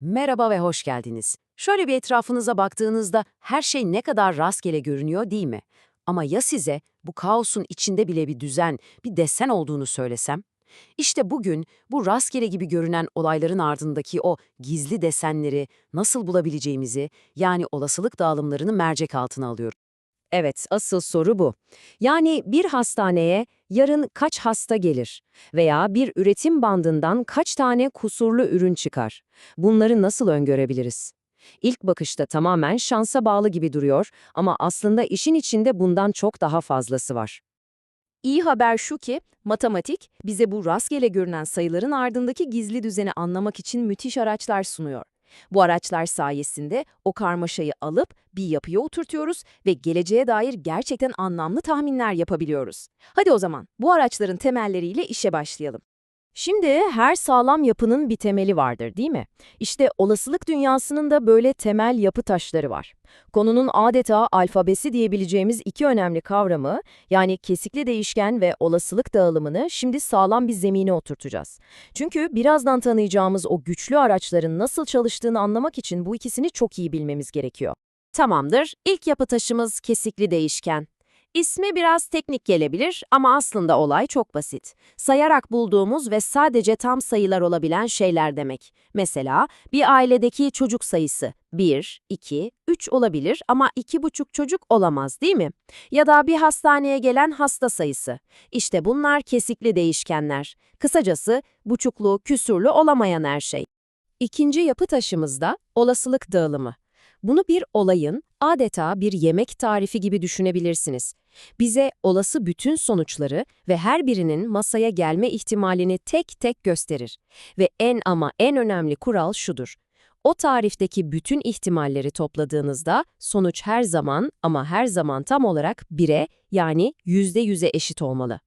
Merhaba ve hoş geldiniz. Şöyle bir etrafınıza baktığınızda her şey ne kadar rastgele görünüyor değil mi? Ama ya size bu kaosun içinde bile bir düzen, bir desen olduğunu söylesem? İşte bugün bu rastgele gibi görünen olayların ardındaki o gizli desenleri nasıl bulabileceğimizi, yani olasılık dağılımlarını mercek altına alıyorum. Evet, asıl soru bu. Yani bir hastaneye yarın kaç hasta gelir veya bir üretim bandından kaç tane kusurlu ürün çıkar? Bunları nasıl öngörebiliriz? İlk bakışta tamamen şansa bağlı gibi duruyor ama aslında işin içinde bundan çok daha fazlası var. İyi haber şu ki, matematik bize bu rastgele görünen sayıların ardındaki gizli düzeni anlamak için müthiş araçlar sunuyor. Bu araçlar sayesinde o karmaşayı alıp bir yapıya oturtuyoruz ve geleceğe dair gerçekten anlamlı tahminler yapabiliyoruz. Hadi o zaman bu araçların temelleriyle işe başlayalım. Şimdi her sağlam yapının bir temeli vardır değil mi? İşte olasılık dünyasının da böyle temel yapı taşları var. Konunun adeta alfabesi diyebileceğimiz iki önemli kavramı, yani kesikli değişken ve olasılık dağılımını şimdi sağlam bir zemine oturtacağız. Çünkü birazdan tanıyacağımız o güçlü araçların nasıl çalıştığını anlamak için bu ikisini çok iyi bilmemiz gerekiyor. Tamamdır, ilk yapı taşımız kesikli değişken. İsmi biraz teknik gelebilir ama aslında olay çok basit. Sayarak bulduğumuz ve sadece tam sayılar olabilen şeyler demek. Mesela bir ailedeki çocuk sayısı 1, 2, 3 olabilir ama 2,5 çocuk olamaz değil mi? Ya da bir hastaneye gelen hasta sayısı. İşte bunlar kesikli değişkenler. Kısacası buçuklu, küsurlu olamayan her şey. İkinci yapı taşımızda olasılık dağılımı. Bunu bir olayın, adeta bir yemek tarifi gibi düşünebilirsiniz. Bize olası bütün sonuçları ve her birinin masaya gelme ihtimalini tek tek gösterir. Ve en ama en önemli kural şudur. O tarifteki bütün ihtimalleri topladığınızda sonuç her zaman ama her zaman tam olarak 1'e yani %100'e eşit olmalı.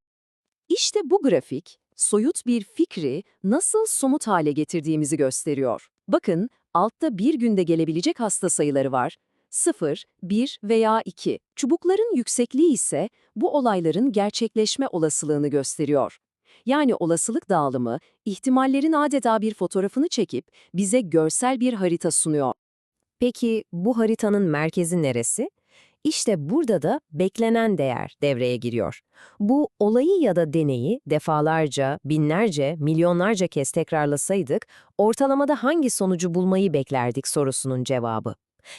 İşte bu grafik, soyut bir fikri nasıl somut hale getirdiğimizi gösteriyor. Bakın, altta bir günde gelebilecek hasta sayıları var. 0, 1 veya 2. Çubukların yüksekliği ise bu olayların gerçekleşme olasılığını gösteriyor. Yani olasılık dağılımı, ihtimallerin adeta bir fotoğrafını çekip bize görsel bir harita sunuyor. Peki bu haritanın merkezi neresi? İşte burada da beklenen değer devreye giriyor. Bu olayı ya da deneyi defalarca, binlerce, milyonlarca kez tekrarlasaydık, ortalamada hangi sonucu bulmayı beklerdik sorusunun cevabı.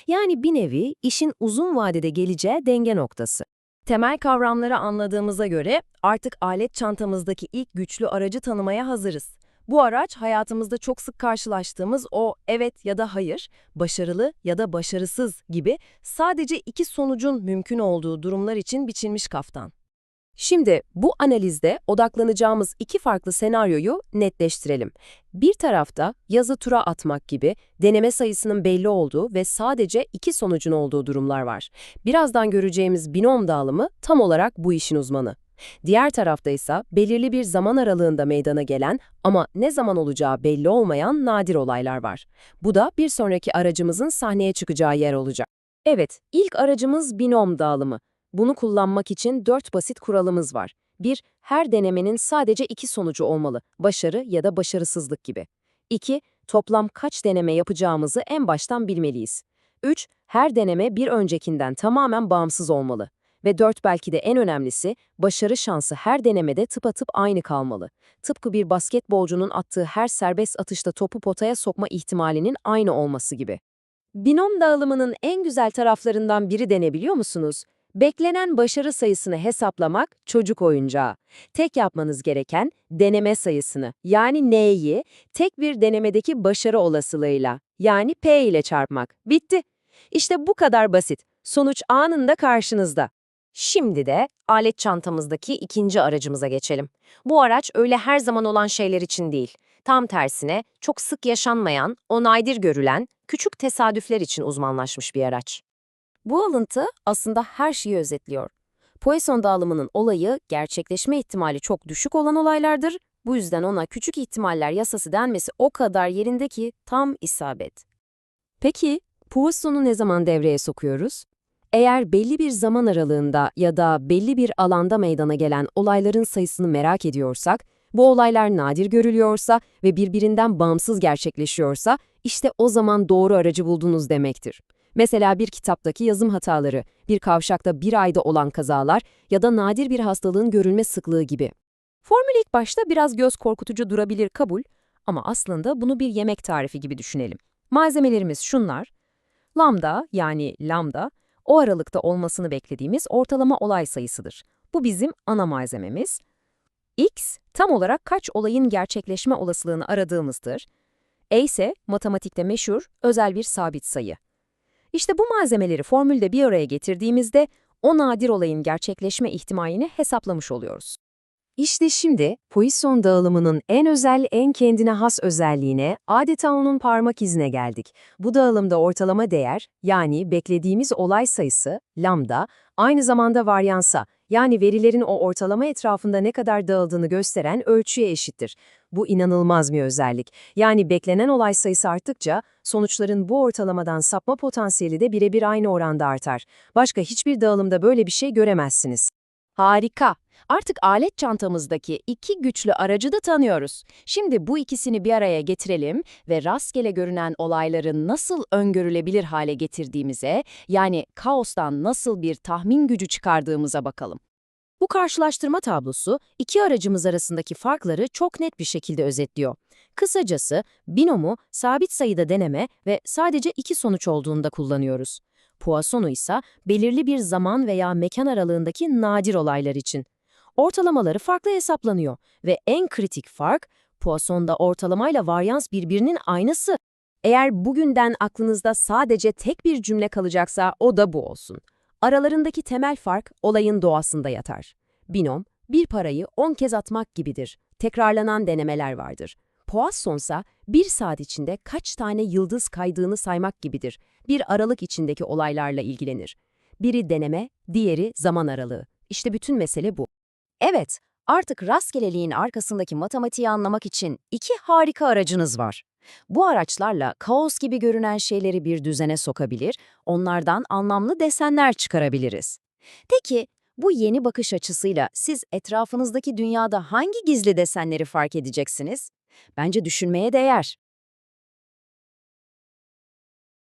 Yani bir nevi işin uzun vadede geleceği denge noktası. Temel kavramları anladığımıza göre artık alet çantamızdaki ilk güçlü aracı tanımaya hazırız. Bu araç hayatımızda çok sık karşılaştığımız o evet ya da hayır, başarılı ya da başarısız gibi sadece iki sonucun mümkün olduğu durumlar için biçilmiş kaftan. Şimdi bu analizde odaklanacağımız iki farklı senaryoyu netleştirelim. Bir tarafta yazı tura atmak gibi deneme sayısının belli olduğu ve sadece iki sonucun olduğu durumlar var. Birazdan göreceğimiz binom dağılımı tam olarak bu işin uzmanı. Diğer tarafta ise belirli bir zaman aralığında meydana gelen ama ne zaman olacağı belli olmayan nadir olaylar var. Bu da bir sonraki aracımızın sahneye çıkacağı yer olacak. Evet, ilk aracımız binom dağılımı. Bunu kullanmak için dört basit kuralımız var. 1. Her denemenin sadece iki sonucu olmalı, başarı ya da başarısızlık gibi. 2. Toplam kaç deneme yapacağımızı en baştan bilmeliyiz. 3. Her deneme bir öncekinden tamamen bağımsız olmalı. Ve 4 belki de en önemlisi, başarı şansı her denemede tıpatıp aynı kalmalı. Tıpkı bir basketbolcunun attığı her serbest atışta topu potaya sokma ihtimalinin aynı olması gibi. Binom dağılımının en güzel taraflarından biri denebiliyor musunuz? Beklenen başarı sayısını hesaplamak çocuk oyuncağı. Tek yapmanız gereken deneme sayısını yani N'yi tek bir denemedeki başarı olasılığıyla yani P ile çarpmak. Bitti. İşte bu kadar basit. Sonuç anında karşınızda. Şimdi de alet çantamızdaki ikinci aracımıza geçelim. Bu araç öyle her zaman olan şeyler için değil. Tam tersine çok sık yaşanmayan, o nadir görülen, küçük tesadüfler için uzmanlaşmış bir araç. Bu alıntı aslında her şeyi özetliyor. Poisson dağılımının olayı gerçekleşme ihtimali çok düşük olan olaylardır. Bu yüzden ona küçük ihtimaller yasası denmesi o kadar yerinde ki tam isabet. Peki Poisson'u ne zaman devreye sokuyoruz? Eğer belli bir zaman aralığında ya da belli bir alanda meydana gelen olayların sayısını merak ediyorsak, Bu olaylar nadir görülüyorsa ve birbirinden bağımsız gerçekleşiyorsa, işte o zaman doğru aracı buldunuz demektir. Mesela bir kitaptaki yazım hataları, bir kavşakta bir ayda olan kazalar ya da nadir bir hastalığın görülme sıklığı gibi. Formül ilk başta biraz göz korkutucu durabilir kabul ama aslında bunu bir yemek tarifi gibi düşünelim. Malzemelerimiz şunlar. Lambda yani lambda o aralıkta olmasını beklediğimiz ortalama olay sayısıdır. Bu bizim ana malzememiz. X tam olarak kaç olayın gerçekleşme olasılığını aradığımızdır. E ise matematikte meşhur özel bir sabit sayı. İşte bu malzemeleri formülde bir araya getirdiğimizde o nadir olayın gerçekleşme ihtimalini hesaplamış oluyoruz. İşte şimdi Poisson dağılımının en özel, en kendine has özelliğine, adeta onun parmak izine geldik. Bu dağılımda ortalama değer, yani beklediğimiz olay sayısı, lambda, aynı zamanda varyansa, yani verilerin o ortalama etrafında ne kadar dağıldığını gösteren ölçüye eşittir. Bu inanılmaz bir özellik. Yani beklenen olay sayısı arttıkça, sonuçların bu ortalamadan sapma potansiyeli de birebir aynı oranda artar. Başka hiçbir dağılımda böyle bir şey göremezsiniz. Harika. Artık alet çantamızdaki iki güçlü aracı da tanıyoruz. Şimdi bu ikisini bir araya getirelim ve rastgele görünen olayları nasıl öngörülebilir hale getirdiğimize, yani kaostan nasıl bir tahmin gücü çıkardığımıza bakalım. Bu karşılaştırma tablosu iki aracımız arasındaki farkları çok net bir şekilde özetliyor. Kısacası binomu sabit sayıda deneme ve sadece iki sonuç olduğunda kullanıyoruz. Poisson'u ise belirli bir zaman veya mekan aralığındaki nadir olaylar için. Ortalamaları farklı hesaplanıyor ve en kritik fark Poisson'da ortalamayla varyans birbirinin aynısı. Eğer bugünden aklınızda sadece tek bir cümle kalacaksa o da bu olsun. Aralarındaki temel fark olayın doğasında yatar. Binom, bir parayı 10 kez atmak gibidir. Tekrarlanan denemeler vardır. Poisson'sa bir saat içinde kaç tane yıldız kaydığını saymak gibidir. Bir aralık içindeki olaylarla ilgilenir. Biri deneme, diğeri zaman aralığı. İşte bütün mesele bu. Evet, artık rastgeleliğin arkasındaki matematiği anlamak için iki harika aracınız var. Bu araçlarla kaos gibi görünen şeyleri bir düzene sokabilir, onlardan anlamlı desenler çıkarabiliriz. Peki, bu yeni bakış açısıyla siz etrafınızdaki dünyada hangi gizli desenleri fark edeceksiniz? Bence düşünmeye değer.